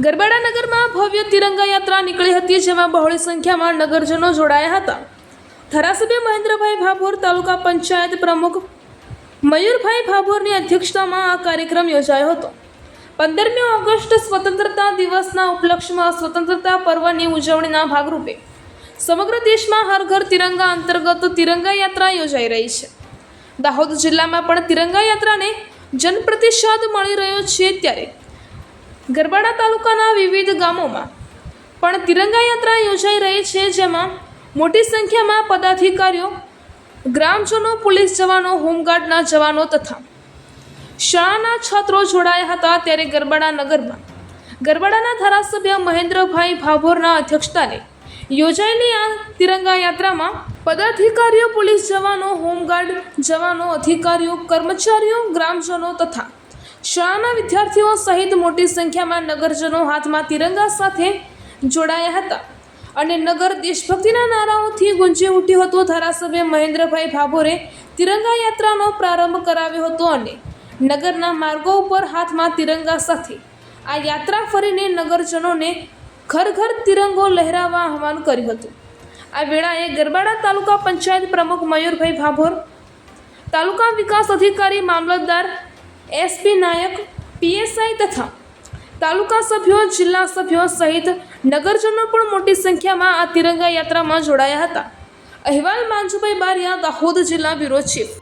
ગરબાડા નગરમાં ભવ્ય તિરંગા યાત્રા નીકળી હતી, જેમાં બહોળી સંખ્યામાં નગરજનો જોડાયા હતા. ધારાસભ્ય મહેન્દ્રભાઈ ભાભોર, તાલુકા પંચાયત પ્રમુખ મયુરભાઈ ભાભોરની અધ્યક્ષતામાં આ કાર્યક્રમ યોજાયો હતો. પંદરમી ઓગસ્ટ સ્વતંત્રતા દિવસના ઉપલક્ષમાં સ્વતંત્રતા પર્વની ઉજવણીના ભાગરૂપે સમગ્ર દેશમાં હર ઘર તિરંગા અંતર્ગત તિરંગા યાત્રા યોજાઈ રહી છે. દાહોદ જિલ્લામાં પણ તિરંગા યાત્રાને જનપ્રતિસાદ મળી રહ્યો છે ત્યારે ગરબાડા તાલુકાના વિવિધ ગામોમાં. પણ તિરંગા યાત્રા યોજાઈ રહી છે જેમાં મોટી સંખ્યામાં પદાધિકારીઓ, ગ્રામજનો, પોલીસ જવાનો, હોમગાર્ડના જવાનો તથા શાળાના છાત્રો જોડાયા હતા ત્યારે ગરબાડા નગરમાં. ગરબાડાના ધારાસભ્ય મહેન્દ્રભાઈ ભાભોરના અધ્યક્ષતાને યોજાયેલી આ તિરંગા યાત્રામાં પદાધિકારીઓ, પોલીસ જવાનો, હોમગાર્ડ જવાનો, અધિકારીઓ, કર્મચારીઓ, ગ્રામજનો તથા શાળાના વિદ્યાર્થીઓ સહિત મોટી સંખ્યામાં નગરજનો હાથમાં તિરંગા સાથે જોડાયા હતા. અને નગર દેશભક્તિના નારાઓથી ગુંજી ઉઠ્યું હતું ધારાસભ્ય મહેન્દ્રભાઈ ભાભોરે તિરંગા યાત્રાનો પ્રારંભ કરાવ્યો હતો અને નગરના માર્ગો ઉપર હાથમાં તિરંગા સાથે આ યાત્રા ફરીને નગરજનોને ઘર ઘર તિરંગો લહેરાવવા આહવાન કર્યું હતું. આ વેળાએ ગરબાડા તાલુકા પંચાયત પ્રમુખ મયુરભાઈ ભાભોર, તાલુકા વિકાસ અધિકારી મામલતદાર એસપી નાયક, પીએસઆઈ તથા તાલુકા સભ્યો, જિલ્લા સભ્યો સહિત નગરજનો પણ મોટી સંખ્યામાં આ તિરંગા યાત્રામાં જોડાયા હતા. અહેવાલ માંજુભાઈ બારિયા, દાહોદ જિલ્લા બ્યુરો ચીફ.